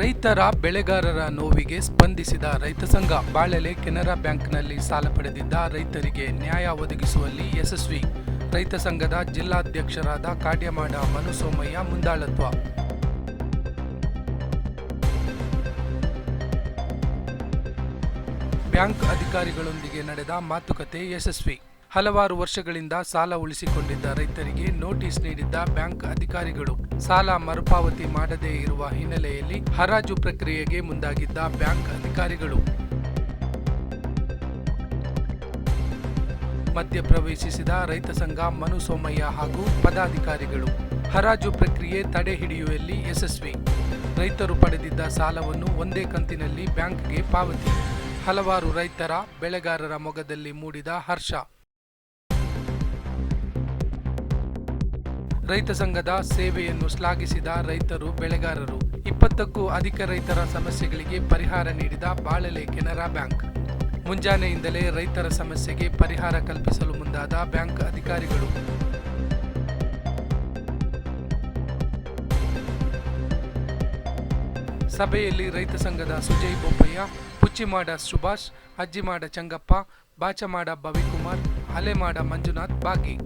ರೈತರ ಬೆಳೆಗಾರರ ನೋವಿಗೆ ಸ್ಪಂದಿಸಿದ ರೈತ ಸಂಘ ಬಾಳೆಲೆ ಕೆನರಾ ಬ್ಯಾಂಕ್ನಲ್ಲಿ ಸಾಲ ಪಡೆದಿದ್ದ ರೈತರಿಗೆ ನ್ಯಾಯ ಒದಗಿಸುವಲ್ಲಿ ಯಶಸ್ವಿ. ರೈತ ಸಂಘದ ಜಿಲ್ಲಾಧ್ಯಕ್ಷರಾದ ಕಾಡ್ಯಮಾಡ ಮನುಸೋಮಯ್ಯ ಮುಂದಾಳತ್ವ. ಬ್ಯಾಂಕ್ ಅಧಿಕಾರಿಗಳೊಂದಿಗೆ ನಡೆದ ಮಾತುಕತೆ ಯಶಸ್ವಿ. ಹಲವಾರು ವರ್ಷಗಳಿಂದ ಸಾಲ ಉಳಿಸಿಕೊಂಡಿದ್ದ ರೈತರಿಗೆ ನೋಟಿಸ್ ನೀಡಿದ್ದ ಬ್ಯಾಂಕ್ ಅಧಿಕಾರಿಗಳು ಸಾಲ ಮರುಪಾವತಿ ಮಾಡದೇ ಇರುವ ಹಿನ್ನೆಲೆಯಲ್ಲಿ ಹರಾಜು ಪ್ರಕ್ರಿಯೆಗೆ ಮುಂದಾಗಿದ್ದ ಬ್ಯಾಂಕ್ ಅಧಿಕಾರಿಗಳು. ಮಧ್ಯಪ್ರವೇಶಿಸಿದ ರೈತ ಸಂಘ ಮನು ಸೋಮಯ್ಯ ಹಾಗೂ ಪದಾಧಿಕಾರಿಗಳು. ಹರಾಜು ಪ್ರಕ್ರಿಯೆ ತಡೆ ಹಿಡಿಯುವಲ್ಲಿ ಯಶಸ್ವಿ. ರೈತರು ಪಡೆದಿದ್ದ ಸಾಲವನ್ನು ಒಂದೇ ಕಂತಿನಲ್ಲಿ ಬ್ಯಾಂಕ್ಗೆ ಪಾವತಿ. ಹಲವಾರು ರೈತರ ಬೆಳೆಗಾರರ ಮೊಗದಲ್ಲಿ ಮೂಡಿದ ಹರ್ಷ. ರೈತ ಸಂಘದ ಸೇವೆಯನ್ನು ಶ್ಲಾಘಿಸಿದ ರೈತರು ಬೆಳೆಗಾರರು. ಇಪ್ಪತ್ತಕ್ಕೂ ಅಧಿಕ ರೈತರ ಸಮಸ್ಯೆಗಳಿಗೆ ಪರಿಹಾರ ನೀಡಿದ ಬಾಳಲೆ ಕೆನರಾ ಬ್ಯಾಂಕ್. ಮುಂಜಾನೆಯಿಂದಲೇ ರೈತರ ಸಮಸ್ಯೆಗೆ ಪರಿಹಾರ ಕಲ್ಪಿಸಲು ಮುಂದಾದ ಬ್ಯಾಂಕ್ ಅಧಿಕಾರಿಗಳು. ಸಭೆಯಲ್ಲಿ ರೈತ ಸಂಘದ ಸುಜಯ್ ಬೋಪಯ್ಯ, ಪುಚ್ಚಿಮಾಡ ಸುಭಾಷ್, ಅಜ್ಜಿಮಾಡ ಚಂಗಪ್ಪ, ಬಾಚಮಾಡ ಭವಿಕುಮಾರ್ ಅಲೆಮಾಡ ಮಂಜುನಾಥ್ ಬಾಗಿ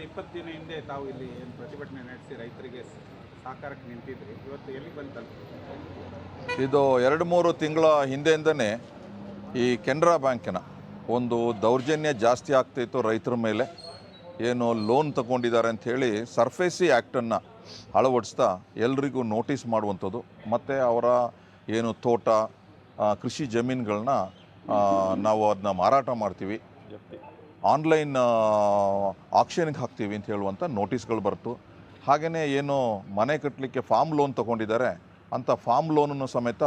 ಕಳೆದ ಇಪ್ಪತ್ತು ದಿನ ಹಿಂದೆ ತಾವು ಇಲ್ಲಿ ಏನು ಪ್ರತಿಭಟನೆ ನಡೆಸಿ ರೈತರಿಗೆ ಸಹಕಾರಕ್ಕೆ ನಿಂತಿದ್ರಿ. ಇವತ್ತು ಎಲ್ಲಿ ಬಂದು ತಲುಪಿದೆ ಇದು ಎರಡು ಮೂರು ತಿಂಗಳ ಹಿಂದೆಯಿಂದನೇ ಈ ಕೆನರಾ ಬ್ಯಾಂಕಿನ ಒಂದು ದೌರ್ಜನ್ಯ ಜಾಸ್ತಿ ಆಗ್ತಿತ್ತು ರೈತರ ಮೇಲೆ. ಏನು ಲೋನ್ ತಗೊಂಡಿದ್ದಾರೆ ಅಂಥೇಳಿ ಸರ್ಫೇಸಿ ಆ್ಯಕ್ಟನ್ನು ಅಳವಡಿಸ್ತಾ ಎಲ್ರಿಗೂ ನೋಟಿಸ್ ಮಾಡುವಂಥದ್ದು. ಮತ್ತು ಅವರ ಏನು ತೋಟ ಕೃಷಿ ಜಮೀನುಗಳನ್ನ ನಾವು ಅದನ್ನ ಮಾರಾಟ ಮಾಡ್ತೀವಿ. ಆನ್ಲೈನ್ ಆಕ್ಷನ್ಗೆ ಹಾಕ್ತೀವಿ ಅಂತ ಹೇಳುವಂಥ ನೋಟಿಸ್ಗಳು ಬರ್ತು ಹಾಗೆಯೇ ಏನು ಮನೆ ಕಟ್ಟಲಿಕ್ಕೆ ಫಾರ್ಮ್ ಲೋನ್ ತೊಗೊಂಡಿದ್ದಾರೆ ಅಂಥ ಫಾರ್ಮ್ ಲೋನನ್ನು ಸಮೇತ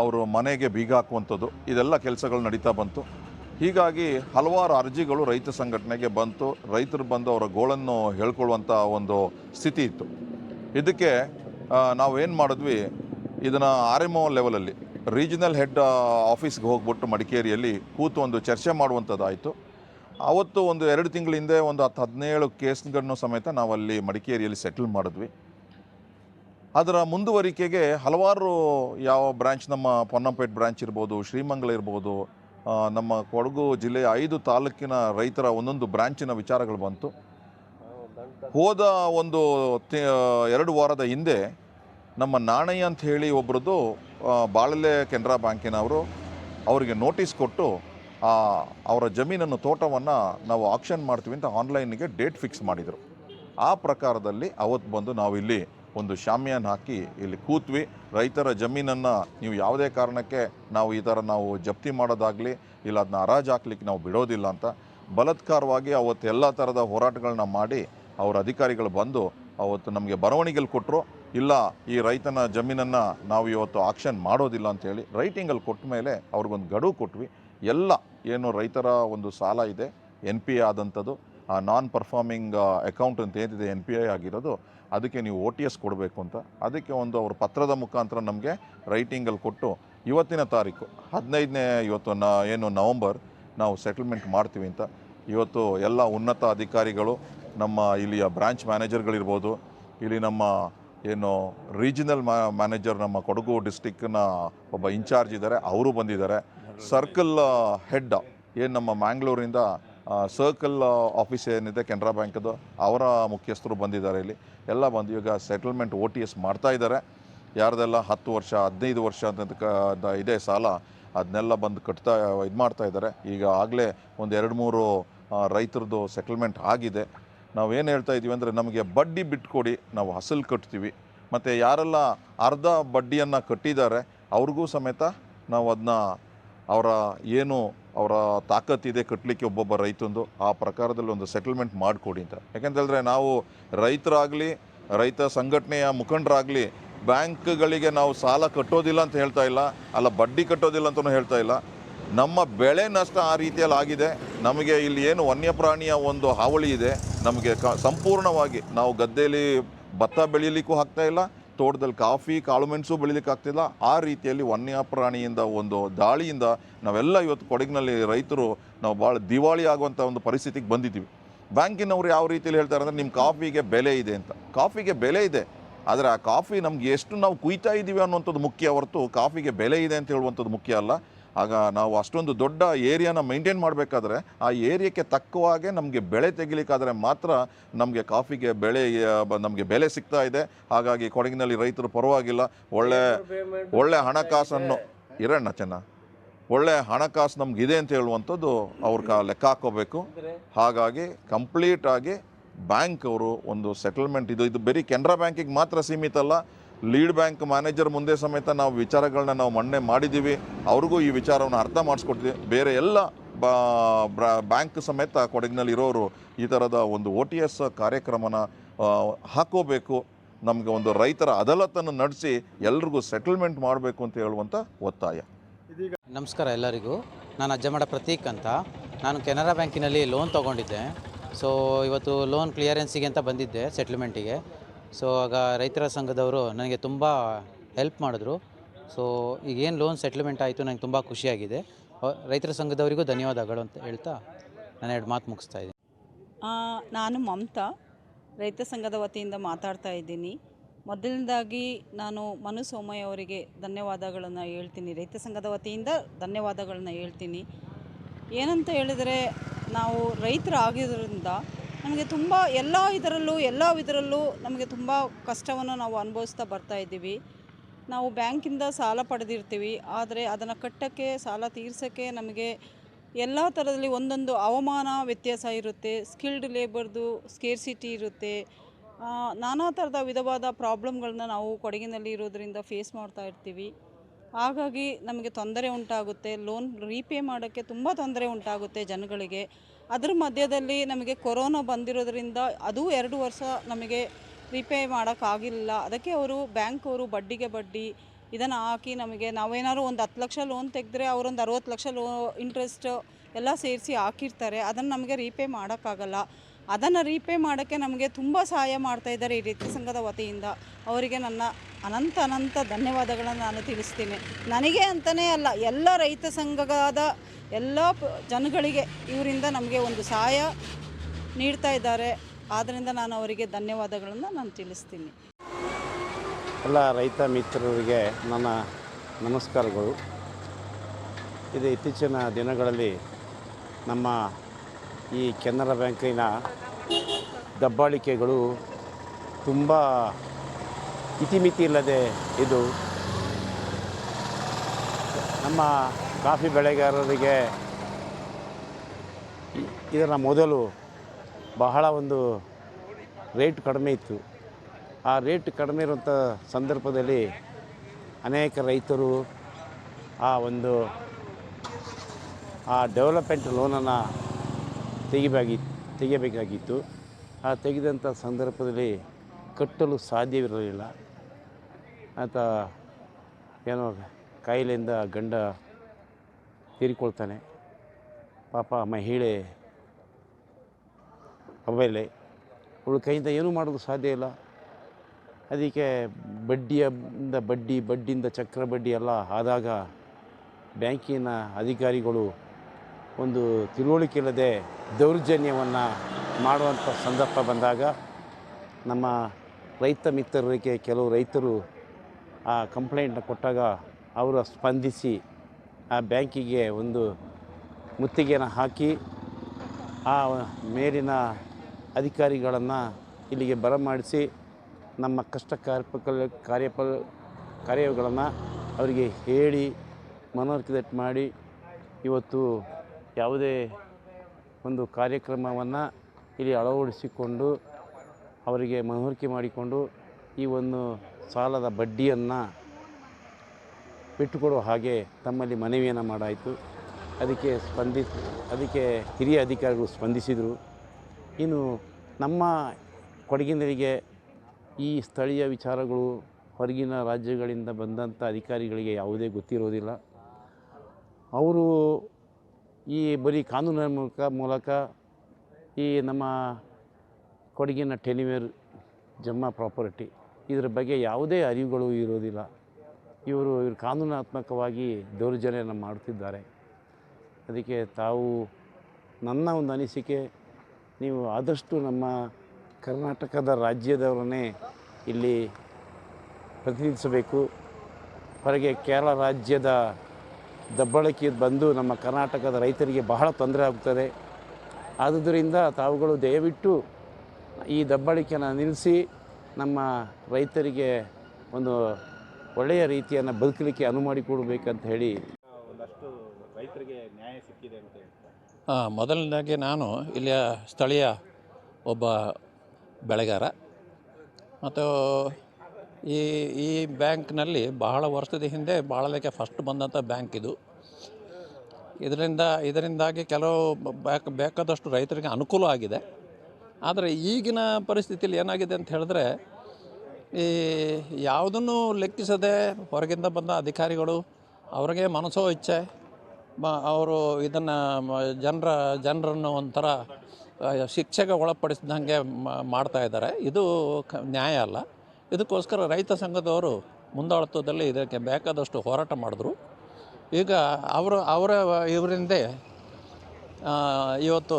ಅವರು ಮನೆಗೆ ಬೀಗ ಹಾಕುವಂಥದ್ದು, ಇದೆಲ್ಲ ಕೆಲಸಗಳು ನಡೀತಾ ಬಂತು. ಹೀಗಾಗಿ ಹಲವಾರು ಅರ್ಜಿಗಳು ರೈತ ಸಂಘಟನೆಗೆ ಬಂತು, ರೈತರು ಬಂದು ಅವರ ಗೋಳನ್ನು ಹೇಳ್ಕೊಳ್ಳುವಂಥ ಒಂದು ಸ್ಥಿತಿ ಇತ್ತು. ಇದಕ್ಕೆ ನಾವು ಏನು ಮಾಡಿದ್ವಿ, ಇದನ್ನು ಆರ್ ಎಂ ಒ ಲೆವೆಲಲ್ಲಿ ರೀಜನಲ್ ಹೆಡ್ ಆಫೀಸ್ಗೆ ಹೋಗ್ಬಿಟ್ಟು ಮಡಿಕೇರಿಯಲ್ಲಿ ಕೂತು ಒಂದು ಚರ್ಚೆ ಮಾಡುವಂಥದ್ದಾಯಿತು. ಅವತ್ತು ಒಂದು ಎರಡು ತಿಂಗಳ ಹಿಂದೆ ಒಂದು ಹತ್ತು ಹದಿನೇಳು ಕೇಸ್ಗಳನ್ನು ಸಮೇತ ನಾವಲ್ಲಿ ಮಡಿಕೇರಿಯಲ್ಲಿ ಸೆಟಲ್ ಮಾಡಿದ್ವಿ. ಅದರ ಮುಂದುವರಿಕೆಗೆ ಹಲವಾರು ಯಾವ ಬ್ರ್ಯಾಂಚ್ ನಮ್ಮ ಪೊನ್ನಂಪೇಟ್ ಬ್ರ್ಯಾಂಚ್ ಇರ್ಬೋದು ಶ್ರೀಮಂಗಲ ಇರ್ಬೋದು ನಮ್ಮ ಕೊಡಗು ಜಿಲ್ಲೆಯ ಐದು ತಾಲೂಕಿನ ರೈತರ ಒಂದೊಂದು ಬ್ರ್ಯಾಂಚಿನ ವಿಚಾರಗಳು ಬಂತು. ಹೋದ ಒಂದು ಎರಡು ವಾರದ ಹಿಂದೆ ನಮ್ಮ ನಾಣಯ್ಯ ಅಂತ ಹೇಳಿ ಒಬ್ರದ್ದು ಆ, ಬಾಳಲೆ ಕೆನರಾ ಬ್ಯಾಂಕಿನವರು ಅವರಿಗೆ ನೋಟಿಸ್ ಕೊಟ್ಟು ಅವರ ಜಮೀನನ್ನು, ತೋಟವನ್ನು ನಾವು ಆಕ್ಷನ್ ಮಾಡ್ತೀವಿ ಅಂತ ಆನ್ಲೈನಿಗೆ ಡೇಟ್ ಫಿಕ್ಸ್ ಮಾಡಿದರು. ಆ ಪ್ರಕಾರದಲ್ಲಿ ಅವತ್ತು ಬಂದು ನಾವಿಲ್ಲಿ ಒಂದು ಶಾಮಿಯಾನ್ ಹಾಕಿ ಇಲ್ಲಿ ಕೂತ್ವಿ. ರೈತರ ಜಮೀನನ್ನು ನೀವು ಯಾವುದೇ ಕಾರಣಕ್ಕೆ ನಾವು ಈ ಥರ ನಾವು ಜಪ್ತಿ ಮಾಡೋದಾಗಲಿ, ಇಲ್ಲ ಅದನ್ನ ಹರಾಜು ಹಾಕ್ಲಿಕ್ಕೆ ನಾವು ಬಿಡೋದಿಲ್ಲ ಅಂತ ಬಲತ್ಕಾರವಾಗಿ ಅವತ್ತು ಎಲ್ಲ ಥರದ ಹೋರಾಟಗಳನ್ನ ಮಾಡಿ ಅವರ ಅಧಿಕಾರಿಗಳು ಬಂದು ಅವತ್ತು ನಮಗೆ ಬರವಣಿಗೆಲಿ ಕೊಟ್ಟರು ಇಲ್ಲ, ಈ ರೈತನ ಜಮೀನನ್ನು ನಾವು ಇವತ್ತು ಆಕ್ಷನ್ ಮಾಡೋದಿಲ್ಲ ಅಂತೇಳಿ ರೈಟಿಂಗಲ್ಲಿ ಕೊಟ್ಟ ಮೇಲೆ ಅವ್ರಿಗೊಂದು ಗಡುವು ಕೊಟ್ವಿ. ಎಲ್ಲ ಏನು ರೈತರ ಒಂದು ಸಾಲ ಇದೆ ಎನ್ ಪಿ ಆದಂಥದ್ದು, ಆ ನಾನ್ ಪರ್ಫಾರ್ಮಿಂಗ್ ಅಕೌಂಟ್ ಅಂತ ಏನಿದೆ ಎನ್ ಪಿ ಐ ಆಗಿರೋದು, ಅದಕ್ಕೆ ನೀವು ಓ ಟಿ ಎಸ್ ಕೊಡಬೇಕು ಅಂತ. ಅದಕ್ಕೆ ಒಂದು ಅವ್ರ ಪತ್ರದ ಮುಖಾಂತರ ನಮಗೆ ರೈಟಿಂಗಲ್ಲಿ ಕೊಟ್ಟು, ಇವತ್ತಿನ ತಾರೀಕು, ಹದಿನೈದನೇ ಇವತ್ತು ನ, ಏನು, ನವಂಬರ್, ನಾವು ಸೆಟಲ್ಮೆಂಟ್ ಮಾಡ್ತೀವಿ ಅಂತ. ಇವತ್ತು ಎಲ್ಲ ಉನ್ನತ ಅಧಿಕಾರಿಗಳು, ನಮ್ಮ ಇಲ್ಲಿಯ ಬ್ರಾಂಚ್ ಮ್ಯಾನೇಜರ್ಗಳಿರ್ಬೋದು ಇಲ್ಲಿ ನಮ್ಮ, ಏನು ರೀಜನಲ್ ಮ್ಯಾನೇಜರ್ ನಮ್ಮ ಕೊಡಗು ಡಿಸ್ಟಿಕ್ನ ಒಬ್ಬ ಇನ್ಚಾರ್ಜ್ ಇದ್ದಾರೆ, ಅವರು ಬಂದಿದ್ದಾರೆ. ಸರ್ಕಲ್ ಹೆಡ್ ಏನು ನಮ್ಮ ಮ್ಯಾಂಗ್ಳೂರಿಂದ ಸರ್ಕಲ್ ಆಫೀಸ್ ಏನಿದೆ, ಕೆನರಾ ಬ್ಯಾಂಕದು, ಅವರ ಮುಖ್ಯಸ್ಥರು ಬಂದಿದ್ದಾರೆ ಇಲ್ಲಿ. ಎಲ್ಲ ಬಂದು ಈಗ ಸೆಟಲ್ಮೆಂಟ್ ಓ ಟಿ ಎಸ್ ಮಾಡ್ತಾ ಇದ್ದಾರೆ. ಯಾರ್ದೆಲ್ಲ ಹತ್ತು ವರ್ಷ, ಹದಿನೈದು ವರ್ಷ ಅಂತ ಇದೆ ಸಾಲ ಅದನ್ನೆಲ್ಲ ಬಂದು ಕಟ್ತಾ, ಇದು ಮಾಡ್ತಾ ಇದ್ದಾರೆ. ಈಗ ಆಗಲೇ ಒಂದು ಎರಡು ಮೂರು ರೈತರದ್ದು ಸೆಟಲ್ಮೆಂಟ್ ಆಗಿದೆ. ನಾವು ಏನು ಹೇಳ್ತಾ ಇದ್ದೀವಿ ಅಂದರೆ, ನಮಗೆ ಬಡ್ಡಿ ಬಿಟ್ಕೊಡಿ, ನಾವು ಹಸಲು ಕಟ್ತೀವಿ. ಮತ್ತು ಯಾರೆಲ್ಲ ಅರ್ಧ ಬಡ್ಡಿಯನ್ನು ಕಟ್ಟಿದ್ದಾರೆ, ಅವ್ರಿಗೂ ಸಮೇತ ನಾವು ಅದನ್ನ ಅವರ ಏನು ಅವರ ತಾಕತ್ತಿದೆ ಕಟ್ಟಲಿಕ್ಕೆ ಒಬ್ಬೊಬ್ಬ ರೈತಂದು, ಆ ಪ್ರಕಾರದಲ್ಲಿ ಒಂದು ಸೆಟಲ್ಮೆಂಟ್ ಮಾಡಿಕೊಡಿ ಅಂತ. ಯಾಕಂತ ಹೇಳಿದ್ರೆ ನಾವು ರೈತರಾಗಲಿ, ರೈತ ಸಂಘಟನೆಯ ಮುಖಂಡರಾಗಲಿ, ಬ್ಯಾಂಕ್ಗಳಿಗೆ ನಾವು ಸಾಲ ಕಟ್ಟೋದಿಲ್ಲ ಅಂತ ಹೇಳ್ತಾ ಇಲ್ಲ, ಅಲ್ಲ ಬಡ್ಡಿ ಕಟ್ಟೋದಿಲ್ಲ ಅಂತಲೂ ಹೇಳ್ತಾ ಇಲ್ಲ. ನಮ್ಮ ಬೆಳೆ ನಷ್ಟ ಆ ರೀತಿಯಲ್ಲಿ ಆಗಿದೆ. ನಮಗೆ ಇಲ್ಲಿ ಏನು ವನ್ಯಪ್ರಾಣಿಯ ಒಂದು ಹಾವಳಿ ಇದೆ. ನಮಗೆ ಸಂಪೂರ್ಣವಾಗಿ ನಾವು ಗದ್ದೆಯಲ್ಲಿ ಭತ್ತ ಬೆಳೀಲಿಕ್ಕೂ ಆಗ್ತಾಯಿಲ್ಲ ತೋಟದಲ್ಲಿ ಕಾಫಿ ಕಾಳುಮೆಣಸು ಬೆಳಿಲಿಕ್ಕಾಗ್ತಿಲ್ಲ ಆ ರೀತಿಯಲ್ಲಿ ವನ್ಯ ಪ್ರಾಣಿಯಿಂದ ಒಂದು ದಾಳಿಯಿಂದ ನಾವೆಲ್ಲ ಇವತ್ತು ಕೊಡಗಿನಲ್ಲಿ ರೈತರು ನಾವು ಭಾಳ ದಿವಾಳಿ ಆಗುವಂಥ ಒಂದು ಪರಿಸ್ಥಿತಿಗೆ ಬಂದಿದ್ದೀವಿ. ಬ್ಯಾಂಕಿನವರು ಯಾವ ರೀತಿಯಲ್ಲಿ ಹೇಳ್ತಾರೆ ಅಂದರೆ ನಿಮ್ಮ ಕಾಫಿಗೆ ಬೆಲೆ ಇದೆ ಅಂತ. ಕಾಫಿಗೆ ಬೆಲೆ ಇದೆ. ಆದರೆ ಆ ಕಾಫಿ ನಮ್ಗೆ ಎಷ್ಟು ನಾವು ಕುಯ್ತಾ ಇದ್ದೀವಿ ಅನ್ನುವಂಥದ್ದು ಮುಖ್ಯ ಹೊರತು ಕಾಫಿಗೆ ಬೆಲೆ ಇದೆ ಅಂತ ಹೇಳುವಂಥದ್ದು ಮುಖ್ಯ ಅಲ್ಲ. ಆಗ ನಾವು ಅಷ್ಟೊಂದು ದೊಡ್ಡ ಏರಿಯಾನ ಮೈಂಟೈನ್ ಮಾಡಬೇಕಾದ್ರೆ ಆ ಏರಿಯಾಕ್ಕೆ ತಕ್ಕವಾಗೆ ನಮಗೆ ಬೆಳೆ ತೆಗಿಲಿಕ್ಕಾದರೆ ಮಾತ್ರ ನಮಗೆ ಕಾಫಿಗೆ ಬೆಳೆ ನಮಗೆ ಬೆಲೆ ಸಿಗ್ತಾ ಇದೆ. ಹಾಗಾಗಿ ಕೊಡಗಿನಲ್ಲಿ ರೈತರು ಪರವಾಗಿಲ್ಲ. ಒಳ್ಳೆ ಒಳ್ಳೆ ಹಣಕಾಸನ್ನು ಇರೋಣ ಚೆನ್ನ, ಒಳ್ಳೆ ಹಣಕಾಸು ನಮಗಿದೆ ಅಂತ ಹೇಳುವಂಥದ್ದು ಅವ್ರ ಕ ಲೆಕ್ಕ ಹಾಕೋಬೇಕು. ಹಾಗಾಗಿ ಕಂಪ್ಲೀಟಾಗಿ ಬ್ಯಾಂಕ್ ಅವರು ಒಂದು ಸೆಟಲ್ಮೆಂಟ್ ಇದು ಇದು ಬರೀ ಕೆನರಾ ಬ್ಯಾಂಕಿಗೆ ಮಾತ್ರ ಸೀಮಿತ ಅಲ್ಲ ಲೀಡ್ ಬ್ಯಾಂಕ್ ಮ್ಯಾನೇಜರ್ ಮುಂದೆ ಸಮೇತ ನಾವು ವಿಚಾರಗಳನ್ನ ನಾವು ಮನ್ನೆ ಮಾಡಿದ್ದೀವಿ. ಅವ್ರಿಗೂ ಈ ವಿಚಾರವನ್ನು ಅರ್ಥ ಮಾಡಿಸ್ಕೊಡ್ತೀವಿ. ಬೇರೆ ಎಲ್ಲ ಬ್ಯಾಂಕ್ ಸಮೇತ ಕೊಡಗಿನಲ್ಲಿ ಇರೋರು ಈ ಥರದ ಒಂದು ಒ ಟಿ ಎಸ್ ಕಾರ್ಯಕ್ರಮನ ಹಾಕೋಬೇಕು. ನಮಗೆ ಒಂದು ರೈತರ ಅದಾಲತನ್ನು ನಡೆಸಿ ಎಲ್ರಿಗೂ ಸೆಟಲ್ಮೆಂಟ್ ಮಾಡಬೇಕು ಅಂತ ಹೇಳುವಂಥ ಒತ್ತಾಯ. ಇದೀಗ ನಮಸ್ಕಾರ ಎಲ್ಲರಿಗೂ. ನಾನು ಅಜ್ಜಮಡ ಪ್ರತೀಕ್ ಅಂತ. ನಾನು ಕೆನರಾ ಬ್ಯಾಂಕಿನಲ್ಲಿ ಲೋನ್ ತೊಗೊಂಡಿದ್ದೆ. ಸೊ ಇವತ್ತು ಲೋನ್ ಕ್ಲಿಯರೆನ್ಸಿಗೆ ಅಂತ ಬಂದಿದ್ದೆ ಸೆಟ್ಲ್ಮೆಂಟಿಗೆ. ಸೊ ಆಗ ರೈತರ ಸಂಘದವರು ನನಗೆ ತುಂಬ ಹೆಲ್ಪ್ ಮಾಡಿದ್ರು. ಸೊ ಈಗೇನು ಲೋನ್ ಸೆಟ್ಲ್ಮೆಂಟ್ ಆಯಿತು ನನಗೆ ತುಂಬ ಖುಷಿಯಾಗಿದೆ. ರೈತರ ಸಂಘದವರಿಗೂ ಧನ್ಯವಾದಗಳು ಅಂತ ಹೇಳ್ತಾ ನಾನು ಎರಡು ಮಾತು ಮುಗಿಸ್ತಾ ಇದ್ದೀನಿ. ನಾನು ಮಮತಾ, ರೈತ ಸಂಘದ ವತಿಯಿಂದ ಮಾತಾಡ್ತಾ ಇದ್ದೀನಿ. ಮೊದಲನೇದಾಗಿ ನಾನು ಮನು ಸೋಮಯ್ಯ ಅವರಿಗೆ ಧನ್ಯವಾದಗಳನ್ನು ಹೇಳ್ತೀನಿ. ರೈತ ಸಂಘದ ವತಿಯಿಂದ ಧನ್ಯವಾದಗಳನ್ನು ಹೇಳ್ತೀನಿ. ಏನಂತ ಹೇಳಿದರೆ, ನಾವು ರೈತರಾಗಿರೋದ್ರಿಂದ ನಮಗೆ ತುಂಬ ಎಲ್ಲ ಇದರಲ್ಲೂ ಎಲ್ಲ ಇದರಲ್ಲೂ ನಮಗೆ ತುಂಬ ಕಷ್ಟವನ್ನು ನಾವು ಅನುಭವಿಸ್ತಾ ಬರ್ತಾ ಇದ್ದೀವಿ. ನಾವು ಬ್ಯಾಂಕಿಂದ ಸಾಲ ಪಡೆದಿರ್ತೀವಿ, ಆದರೆ ಅದನ್ನು ಕಟ್ಟೋಕ್ಕೆ, ಸಾಲ ತೀರ್ಸೋಕ್ಕೆ ನಮಗೆ ಎಲ್ಲ ಥರದಲ್ಲಿ ಒಂದೊಂದು ಹವಾಮಾನ ವ್ಯತ್ಯಾಸ ಇರುತ್ತೆ. ಸ್ಕಿಲ್ಡ್ ಲೇಬರ್ದು ಸ್ಕೇರ್ಸಿಟಿ ಇರುತ್ತೆ. ನಾನಾ ಥರದ ವಿಧವಾದ ಪ್ರಾಬ್ಲಮ್ಗಳನ್ನ ನಾವು ಕೊಡಗಿನಲ್ಲಿ ಇರೋದರಿಂದ ಫೇಸ್ ಮಾಡ್ತಾ ಇರ್ತೀವಿ. ಹಾಗಾಗಿ ನಮಗೆ ತೊಂದರೆ ಉಂಟಾಗುತ್ತೆ. ಲೋನ್ ರೀಪೇ ಮಾಡೋಕ್ಕೆ ತುಂಬ ತೊಂದರೆ ಉಂಟಾಗುತ್ತೆ ಜನಗಳಿಗೆ. ಅದ್ರ ಮಧ್ಯದಲ್ಲಿ ನಮಗೆ ಕೊರೋನಾ ಬಂದಿರೋದ್ರಿಂದ ಅದು ಎರಡು ವರ್ಷ ನಮಗೆ ರೀಪೇ ಮಾಡೋಕ್ಕಾಗಿಲ್ಲ ಅದಕ್ಕೆ ಅವರು ಬ್ಯಾಂಕ್ ಅವರು ಬಡ್ಡಿಗೆ ಬಡ್ಡಿ ಇದನ್ನು ಹಾಕಿ ನಮಗೆ ನಾವೇನಾದ್ರು ಒಂದು ಹತ್ತು ಲಕ್ಷ ಲೋನ್ ತೆಗೆದ್ರೆ ಅವರೊಂದು ಅರುವತ್ತು ಲಕ್ಷ ಲೋ ಇಂಟ್ರೆಸ್ಟ್ ಎಲ್ಲ ಸೇರಿಸಿ ಹಾಕಿರ್ತಾರೆ. ಅದನ್ನು ನಮಗೆ ರೀಪೇ ಮಾಡೋಕ್ಕಾಗಲ್ಲ ಅದನ್ನು ರೀಪೇ ಮಾಡೋಕ್ಕೆ ನಮಗೆ ತುಂಬ ಸಹಾಯ ಮಾಡ್ತಾ ಇದ್ದಾರೆ ಈ ರೀತಿ ಸಂಘದ ವತಿಯಿಂದ. ಅವರಿಗೆ ನನ್ನ ಅನಂತ ಅನಂತ ಧನ್ಯವಾದಗಳನ್ನು ನಾನು ತಿಳಿಸ್ತೀನಿ. ನನಗೆ ಅಂತಲೇ ಅಲ್ಲ, ಎಲ್ಲ ರೈತ ಸಂಘದ ಎಲ್ಲ ಜನಗಳಿಗೆ ಇವರಿಂದ ನಮಗೆ ಒಂದು ಸಹಾಯ ನೀಡ್ತಾ ಇದ್ದಾರೆ. ಆದ್ದರಿಂದ ನಾನು ಅವರಿಗೆ ಧನ್ಯವಾದಗಳನ್ನು ನಾನು ತಿಳಿಸ್ತೀನಿ. ಎಲ್ಲ ರೈತ ಮಿತ್ರರಿಗೆ ನನ್ನ ನಮಸ್ಕಾರಗಳು. ಇದು ಇತ್ತೀಚಿನ ದಿನಗಳಲ್ಲಿ ನಮ್ಮ ಈ ಕೆನರಾ ಬ್ಯಾಂಕಿನ ದಬ್ಬಾಳಿಕೆಗಳು ತುಂಬ ಇತಿಮಿತಿ ಇಲ್ಲದೆ ಇದು ನಮ್ಮ ಕಾಫಿ ಬೆಳೆಗಾರರಿಗೆ ಇದರ ಮೊದಲು ಬಹಳ ಒಂದು ರೇಟ್ ಕಡಿಮೆ ಇತ್ತು. ಆ ರೇಟ್ ಕಡಿಮೆ ಇರುವಂಥ ಸಂದರ್ಭದಲ್ಲಿ ಅನೇಕ ರೈತರು ಆ ಒಂದು, ಆ ಡೆವಲಪ್ಮೆಂಟ್ ಲೋನನ್ನು ತೆಗಿಬೇಕಾಗಿ ತೆಗೆಯಬೇಕಾಗಿತ್ತು. ಆ ತೆಗೆದಂಥ ಸಂದರ್ಭದಲ್ಲಿ ಕಟ್ಟಲು ಸಾಧ್ಯವಿರಲಿಲ್ಲ. ಆತ ಏನೋ ಕಾಯಿಲೆಯಿಂದ ಗಂಡ ತೀರಿಕೊಳ್ತಾನೆ. ಪಾಪ ಮಹಿಳೆ ಅವೆಲೆ. ಅವಳು ಕೈಯಿಂದ ಏನೂ ಮಾಡಲು ಸಾಧ್ಯ ಇಲ್ಲ. ಅದಕ್ಕೆ ಬಡ್ಡಿಯಿಂದ ಬಡ್ಡಿ, ಬಡ್ಡಿಯಿಂದ ಚಕ್ರ ಬಡ್ಡಿ ಎಲ್ಲ ಆದಾಗ ಬ್ಯಾಂಕಿನ ಅಧಿಕಾರಿಗಳು ಒಂದು ತಿಳುವಳಿಕೆ ಇಲ್ಲದೆ ದೌರ್ಜನ್ಯವನ್ನು ಮಾಡುವಂಥ ಸಂದರ್ಭ ಬಂದಾಗ ನಮ್ಮ ರೈತ ಮಿತ್ರರಿಗೆ ಕೆಲವು ರೈತರು ಆ ಕಂಪ್ಲೇಂಟ್ನ ಕೊಟ್ಟಾಗ ಅವರು ಸ್ಪಂದಿಸಿ ಆ ಬ್ಯಾಂಕಿಗೆ ಒಂದು ಮುತ್ತಿಗೆಯನ್ನು ಹಾಕಿ ಆ ಮೇಲಿನ ಅಧಿಕಾರಿಗಳನ್ನು ಇಲ್ಲಿಗೆ ಬರಮಾಡಿಸಿ ನಮ್ಮ ಕಷ್ಟ ಕಾರ್ಯಪಕಲ್ ಕಾರ್ಯಪ ಕಾರ್ಯಗಳನ್ನು ಅವರಿಗೆ ಹೇಳಿ ಮನವರಿಕೆ ಮಾಡಿ ಇವತ್ತು ಯಾವುದೇ ಒಂದು ಕಾರ್ಯಕ್ರಮವನ್ನು ಇಲ್ಲಿ ಅಳವಡಿಸಿಕೊಂಡು ಅವರಿಗೆ ಮನವರಿಕೆ ಮಾಡಿಕೊಂಡು ಈ ಒಂದು ಸಾಲದ ಬಡ್ಡಿಯನ್ನು ಬಿಟ್ಟುಕೊಡುವ ಹಾಗೆ ತಮ್ಮಲ್ಲಿ ಮನವಿಯನ್ನು ಮಾಡಾಯಿತು. ಅದಕ್ಕೆ ಸ್ಪಂದಿ, ಅದಕ್ಕೆ ಹಿರಿಯ ಅಧಿಕಾರಿಗಳು ಸ್ಪಂದಿಸಿದರು. ಇನ್ನು ನಮ್ಮ ಕೊಡಗಿನರಿಗೆ ಈ ಸ್ಥಳೀಯ ವಿಚಾರಗಳು ಹೊರಗಿನ ರಾಜ್ಯಗಳಿಂದ ಬಂದಂಥ ಅಧಿಕಾರಿಗಳಿಗೆ ಯಾವುದೇ ಗೊತ್ತಿರೋದಿಲ್ಲ. ಅವರು ಈ ಬರೀ ಕಾನೂನಿನ ಮೂಲಕ ಮೂಲಕ ಈ ನಮ್ಮ ಕೊಡಗಿನ ಟೆನಿವೇರ್ ಜಮ್ಮ ಪ್ರಾಪರ್ಟಿ ಇದರ ಬಗ್ಗೆ ಯಾವುದೇ ಅರಿವುಗಳು ಇರೋದಿಲ್ಲ. ಇವರು ಇವರು ಕಾನೂನಾತ್ಮಕವಾಗಿ ದೌರ್ಜನ್ಯನ ಮಾಡುತ್ತಿದ್ದಾರೆ ಅದಕ್ಕೆ ತಾವು ನನ್ನ ಒಂದು ಅನಿಸಿಕೆ, ನೀವು ಆದಷ್ಟು ನಮ್ಮ ಕರ್ನಾಟಕದ ರಾಜ್ಯದವರನ್ನೇ ಇಲ್ಲಿ ಪ್ರತಿನಿಧಿಸಬೇಕು. ಹೊರಗೆ ಕೇರಳ ರಾಜ್ಯದ ದಬ್ಬಳಕೆ ಬಂದು ನಮ್ಮ ಕರ್ನಾಟಕದ ರೈತರಿಗೆ ಬಹಳ ತೊಂದರೆ ಆಗ್ತದೆ ಆದುದರಿಂದ ತಾವುಗಳು ದಯವಿಟ್ಟು ಈ ದಬ್ಬಳಿಕೆಯನ್ನು ನಿಲ್ಲಿಸಿ ನಮ್ಮ ರೈತರಿಗೆ ಒಂದು ಒಳ್ಳೆಯ ರೀತಿಯನ್ನು ಬದುಕಲಿಕ್ಕೆ ಅನುವು ಮಾಡಿಕೊಡ್ಬೇಕಂತ ಹೇಳಿ. ಒಂದಷ್ಟು ರೈತರಿಗೆ ನ್ಯಾಯ ಸಿಕ್ಕಿದೆ ಅಂತ ಹೇಳ್ತಾರೆ. ಆ, ಮೊದಲನೇದಾಗಿ ನಾನು ಇಲ್ಲಿಯ ಸ್ಥಳೀಯ ಒಬ್ಬ ಬೆಳೆಗಾರ. ಮತ್ತು ಈ ಈ ಬ್ಯಾಂಕ್ನಲ್ಲಿ ಬಹಳ ವರ್ಷದ ಹಿಂದೆ ಬಾಳಲಿಕ್ಕೆ ಫಸ್ಟ್ ಬಂದಂಥ ಬ್ಯಾಂಕ್ ಇದು. ಇದರಿಂದ, ಇದರಿಂದಾಗಿ ಕೆಲವು ಬ್ಯಾಕ್, ಬೇಕಾದಷ್ಟು ರೈತರಿಗೆ ಅನುಕೂಲ ಆಗಿದೆ. ಆದರೆ ಈಗಿನ ಪರಿಸ್ಥಿತಿಯಲ್ಲಿ ಏನಾಗಿದೆ ಅಂತ ಹೇಳಿದ್ರೆ, ಈ ಯಾವುದನ್ನು ಲೆಕ್ಕಿಸದೆ ಹೊರಗಿಂದ ಬಂದ ಅಧಿಕಾರಿಗಳು ಅವ್ರಿಗೆ ಮನಸ್ಸೋ ಇಚ್ಛೆ, ಮ, ಅವರು ಇದನ್ನು ಜನರ, ಜನರನ್ನು ಒಂಥರ ಶಿಕ್ಷೆಗೆ ಒಳಪಡಿಸಿದಂಗೆ ಮಾಡ್ತಾ ಇದ್ದಾರೆ. ಇದು ನ್ಯಾಯ ಅಲ್ಲ. ಇದಕ್ಕೋಸ್ಕರ ರೈತ ಸಂಘದವರು ಮುಂದಾಳತ್ವದಲ್ಲಿ ಇದಕ್ಕೆ ಬೇಕಾದಷ್ಟು ಹೋರಾಟ ಮಾಡಿದ್ರು. ಈಗ ಅವರು, ಅವರ ಇವರಿಂದ ಇವತ್ತು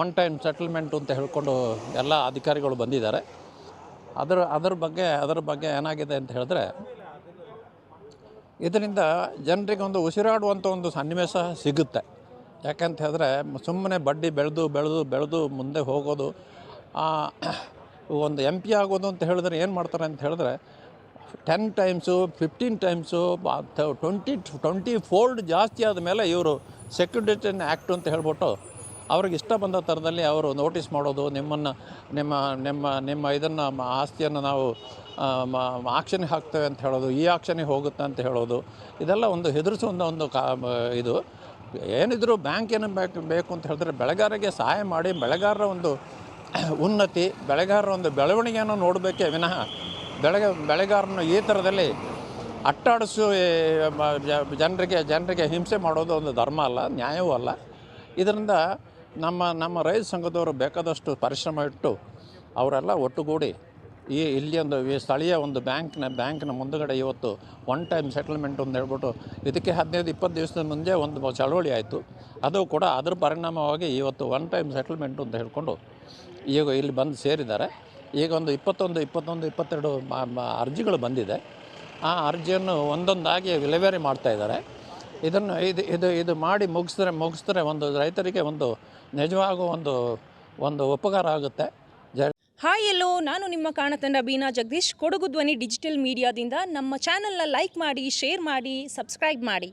ಒನ್ ಟೈಮ್ ಸೆಟಲ್ಮೆಂಟ್ ಅಂತ ಹೇಳಿಕೊಂಡು ಎಲ್ಲ ಅಧಿಕಾರಿಗಳು ಬಂದಿದ್ದಾರೆ. ಅದರ ಅದರ ಬಗ್ಗೆ ಅದರ ಬಗ್ಗೆ ಏನಾಗಿದೆ ಅಂತ ಹೇಳಿದ್ರೆ, ಇದರಿಂದ ಜನರಿಗೆ ಒಂದು ಉಸಿರಾಡುವಂಥ ಒಂದು ಸನ್ನಿವೇಶ ಸಿಗುತ್ತೆ. ಯಾಕಂತ ಹೇಳಿದ್ರೆ ಸುಮ್ಮನೆ ಬಡ್ಡಿ ಬೆಳೆದು ಬೆಳೆದು ಬೆಳೆದು ಮುಂದೆ ಹೋಗೋದು ಒಂದು ಎಂ ಪಿ ಆಗೋದು ಅಂತ ಹೇಳಿದ್ರೆ ಏನು ಮಾಡ್ತಾರೆ ಅಂತ ಹೇಳಿದ್ರೆ ten times fifteen times twenty twenty fold ಜಾಸ್ತಿ ಆದ ಮೇಲೆ ಇವರು ಸೆಕ್ಯುರಿಟೇಷನ್ ಆ್ಯಕ್ಟ್ ಅಂತ ಹೇಳ್ಬಿಟ್ಟು ಅವ್ರಿಗೆ ಇಷ್ಟ ಬಂದ ಥರದಲ್ಲಿ ಅವರು ನೋಟಿಸ್ ಮಾಡೋದು, ನಿಮ್ಮನ್ನು, ನಿಮ್ಮ ನಿಮ್ಮ ನಿಮ್ಮ ಇದನ್ನು ಆಸ್ತಿಯನ್ನು ನಾವು ಆಕ್ಷನ್ಗೆ ಹಾಕ್ತೇವೆ ಅಂತ ಹೇಳೋದು, ಈ ಆಕ್ಷನಿಗೆ ಹೋಗುತ್ತೆ ಅಂತ ಹೇಳೋದು, ಇದೆಲ್ಲ ಒಂದು ಹೆದರಿಸುವಂಥ ಒಂದು ಕಾ ಇದು. ಏನಿದ್ರು ಬ್ಯಾಂಕ್ ಏನು ಬೇಕು ಅಂತ ಹೇಳಿದ್ರೆ ಬೆಳೆಗಾರರಿಗೆ ಸಹಾಯ ಮಾಡಿ, ಬೆಳೆಗಾರರ ಒಂದು ಉನ್ನತಿ ಬೆಳೆಗಾರರ ಒಂದು ಬೆಳವಣಿಗೆಯನ್ನು ನೋಡಬೇಕೇ ವಿನಃ. ಬೆಳೆಗ ಬೆಳೆಗಾರನ ಈ ಥರದಲ್ಲಿ ಅಟ್ಟಾಡಿಸು ಜನರಿಗೆ ಜನರಿಗೆ ಹಿಂಸೆ ಮಾಡೋದು ಒಂದು ಧರ್ಮ ಅಲ್ಲ, ನ್ಯಾಯವೂ ಅಲ್ಲ. ಇದರಿಂದ ನಮ್ಮ ನಮ್ಮ ರೈತ ಸಂಘದವರು ಬೇಕಾದಷ್ಟು ಪರಿಶ್ರಮ ಇಟ್ಟು ಅವರೆಲ್ಲ ಒಟ್ಟುಗೂಡಿ ಈ ಇಲ್ಲಿ ಒಂದು, ಈ ಸ್ಥಳೀಯ ಒಂದು ಬ್ಯಾಂಕ್ನ ಬ್ಯಾಂಕ್ನ ಮುಂದುಗಡೆ ಇವತ್ತು ಒನ್ ಟೈಮ್ ಸೆಟಲ್ಮೆಂಟ್ ಅಂತ ಹೇಳ್ಬಿಟ್ಟು ಇದಕ್ಕೆ ಹದಿನೈದು, ಇಪ್ಪತ್ತು ದಿವಸದ ಮುಂದೆ ಒಂದು ಚಳವಳಿ ಆಯಿತು. ಅದು ಕೂಡ ಅದರ ಪರಿಣಾಮವಾಗಿ ಇವತ್ತು ಒನ್ ಟೈಮ್ ಸೆಟಲ್ಮೆಂಟ್ ಅಂತ ಹೇಳ್ಕೊಂಡು ಈಗ ಇಲ್ಲಿ ಬಂದು ಸೇರಿದ್ದಾರೆ. ಈಗ ಒಂದು ಇಪ್ಪತ್ತೊಂದು ಇಪ್ಪತ್ತೊಂದು, ಇಪ್ಪತ್ತೆರಡು ಅರ್ಜಿಗಳು ಬಂದಿದೆ. ಆ ಅರ್ಜಿಯನ್ನು ಒಂದೊಂದಾಗಿ ವಿಲೇವಾರಿ ಮಾಡ್ತಾ ಇದ್ದಾರೆ. ಇದನ್ನು ಇದು ಇದು ಇದು ಮಾಡಿ ಮುಗಿಸಿದ್ರೆ ಮುಗಿಸಿದ್ರೆ ಒಂದು ರೈತರಿಗೆ ಒಂದು ನಿಜವಾಗೂ ಒಂದು ಒಂದು ಉಪಕಾರ ಆಗುತ್ತೆ. ಹಾಯ್ ಎಲ್ಲೋ, ನಾನು ನಿಮ್ಮ ಕಾಣತಂಡ ಬೀನಾ ಜಗದೀಶ್. ಕೊಡಗು ಧ್ವನಿ ಡಿಜಿಟಲ್ ಮೀಡಿಯಾದಿಂದ ನಮ್ಮ ಚಾನಲ್ನ ಲೈಕ್ ಮಾಡಿ, ಶೇರ್ ಮಾಡಿ, ಸಬ್ಸ್ಕ್ರೈಬ್ ಮಾಡಿ.